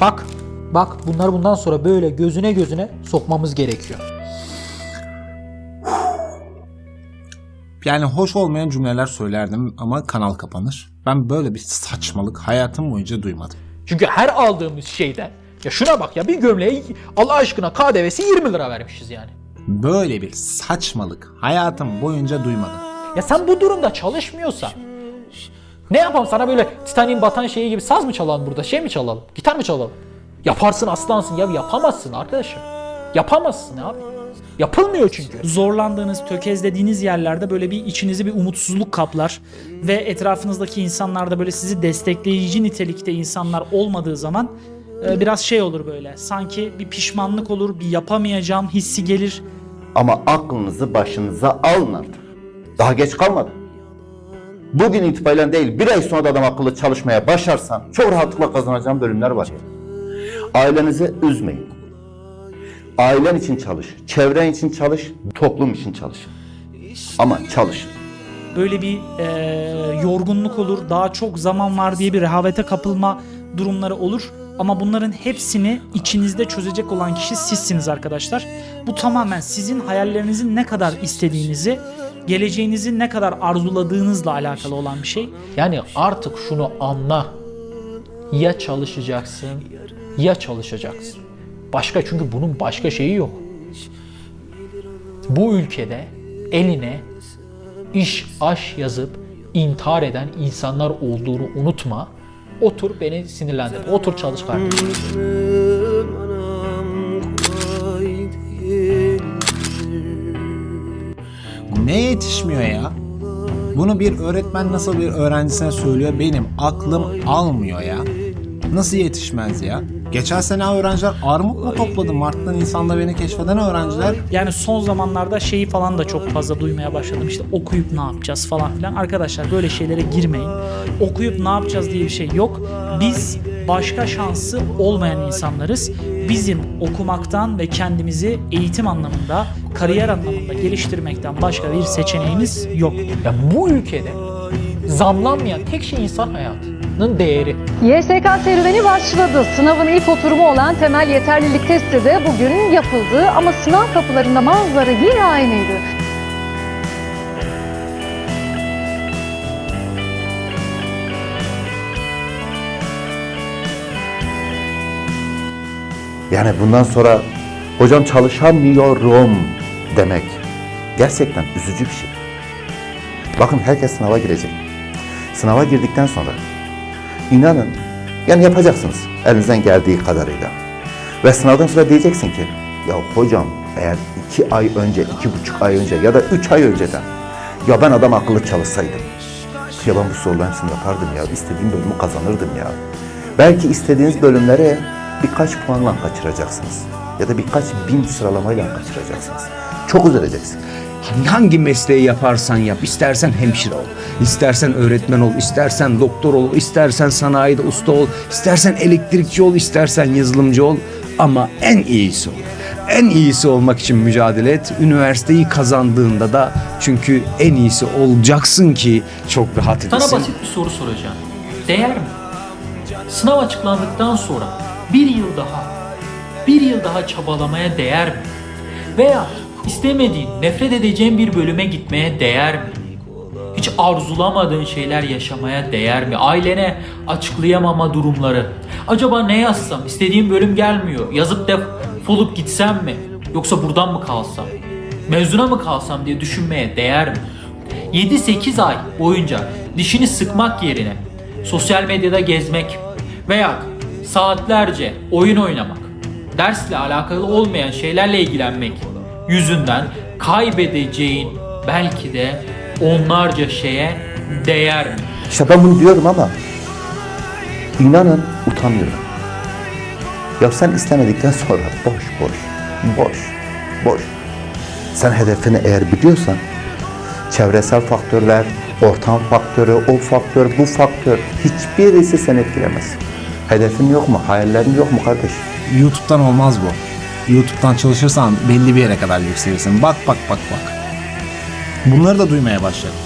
Bak, bak bunlar bundan sonra böyle gözüne gözüne sokmamız gerekiyor. Yani hoş olmayan cümleler söylerdim ama kanal kapanır. Ben böyle bir saçmalık hayatım boyunca duymadım. Çünkü her aldığımız şeyden ya şuna bak ya bir gömleğe Allah aşkına KDV'si 20 lira vermişiz yani. Böyle bir saçmalık hayatım boyunca duymadım. Ya sen bu durumda çalışmıyorsan ne yapalım sana böyle Titanic'in batan şeyi gibi saz mı çalalım burada şey mi çalalım gitar mı çalalım? Yaparsın aslansın ya yapamazsın arkadaşım. Yapamazsın abi. Yapılmıyor çünkü. zorlandığınız, tökezlediğiniz yerlerde böyle bir içinizi bir umutsuzluk kaplar ve etrafınızdaki insanlarda böyle sizi destekleyici nitelikte insanlar olmadığı zaman e, biraz şey olur böyle. Sanki bir pişmanlık olur, bir yapamayacağım hissi gelir. Ama aklınızı başınıza alın artık. Daha geç kalmadı. Bugün itibaren değil, bir ay sonra da adam akıllı çalışmaya başarsan çok rahatlıkla kazanacağın bölümler var. Ailenizi üzmeyin. Ailen için çalış, çevren için çalış, toplum için çalış. Ama çalış. Böyle bir e, yorgunluk olur, daha çok zaman var diye bir rehavete kapılma durumları olur. Ama bunların hepsini içinizde çözecek olan kişi sizsiniz arkadaşlar. Bu tamamen sizin hayallerinizin ne kadar istediğinizi, geleceğinizi ne kadar arzuladığınızla alakalı olan bir şey. Yani artık şunu anla. Ya çalışacaksın ya çalışacaksın. Başka çünkü bunun başka şeyi yok. Bu ülkede eline iş aş yazıp intihar eden insanlar olduğunu unutma. Otur beni sinirlendir. Otur çalış kardeşim. Ne yetişmiyor ya? Bunu bir öğretmen nasıl bir öğrencisine söylüyor benim aklım almıyor ya. Nasıl yetişmez ya? Geçen sene öğrenciler armut mu topladı Mart'tan insanda beni keşfeden öğrenciler Yani son zamanlarda şeyi falan da çok fazla duymaya başladım. İşte okuyup ne yapacağız falan filan. Arkadaşlar böyle şeylere girmeyin. Okuyup ne yapacağız diye bir şey yok. Biz başka şansı olmayan insanlarız. Bizim okumaktan ve kendimizi eğitim anlamında, kariyer anlamında geliştirmekten başka bir seçeneğimiz yok. Ya bu ülkede zamlanmayan tek şey insan hayatının değeri. YSK serüveni başladı. Sınavın ilk oturumu olan temel yeterlilik testi de bugün yapıldı ama sınav kapılarında manzara yine aynıydı. Yani bundan sonra hocam çalışamıyorum demek gerçekten üzücü bir şey. Bakın herkes sınava girecek. Sınava girdikten sonra inanın yani yapacaksınız elinizden geldiği kadarıyla. Ve sınavdan sonra diyeceksin ki ya hocam eğer iki ay önce, iki buçuk ay önce ya da üç ay önceden ya ben adam akıllı çalışsaydım ya ben bu soruların yapardım ya. istediğim bölümü kazanırdım ya. Belki istediğiniz bölümlere birkaç puanla kaçıracaksınız. Ya da birkaç bin sıralamayla kaçıracaksınız. Çok üzüleceksin. Hangi mesleği yaparsan yap, istersen hemşire ol, istersen öğretmen ol, istersen doktor ol, istersen sanayide usta ol, istersen elektrikçi ol, istersen yazılımcı ol ama en iyisi ol. En iyisi olmak için mücadele et. Üniversiteyi kazandığında da çünkü en iyisi olacaksın ki çok rahat edesin. Sana basit bir soru soracağım. Değer mi? Sınav açıklandıktan sonra bir yıl daha, bir yıl daha çabalamaya değer mi? Veya istemediğin, nefret edeceğin bir bölüme gitmeye değer mi? Hiç arzulamadığın şeyler yaşamaya değer mi? Ailene açıklayamama durumları. Acaba ne yazsam? İstediğim bölüm gelmiyor. Yazıp defolup gitsem mi? Yoksa buradan mı kalsam? Mezuna mı kalsam diye düşünmeye değer mi? 7-8 ay boyunca dişini sıkmak yerine sosyal medyada gezmek veya saatlerce oyun oynamak, dersle alakalı olmayan şeylerle ilgilenmek yüzünden kaybedeceğin belki de onlarca şeye değer mi? İşte ben bunu diyorum ama inanın utanıyorum. Ya sen istemedikten sonra boş boş, boş, boş. Sen hedefini eğer biliyorsan çevresel faktörler, ortam faktörü, o faktör, bu faktör hiçbirisi seni etkilemez. Hedefin yok mu? Hayallerin yok mu kardeş? YouTube'dan olmaz bu. YouTube'dan çalışırsan belli bir yere kadar yükselirsin. Bak bak bak bak. Bunları da duymaya başladım.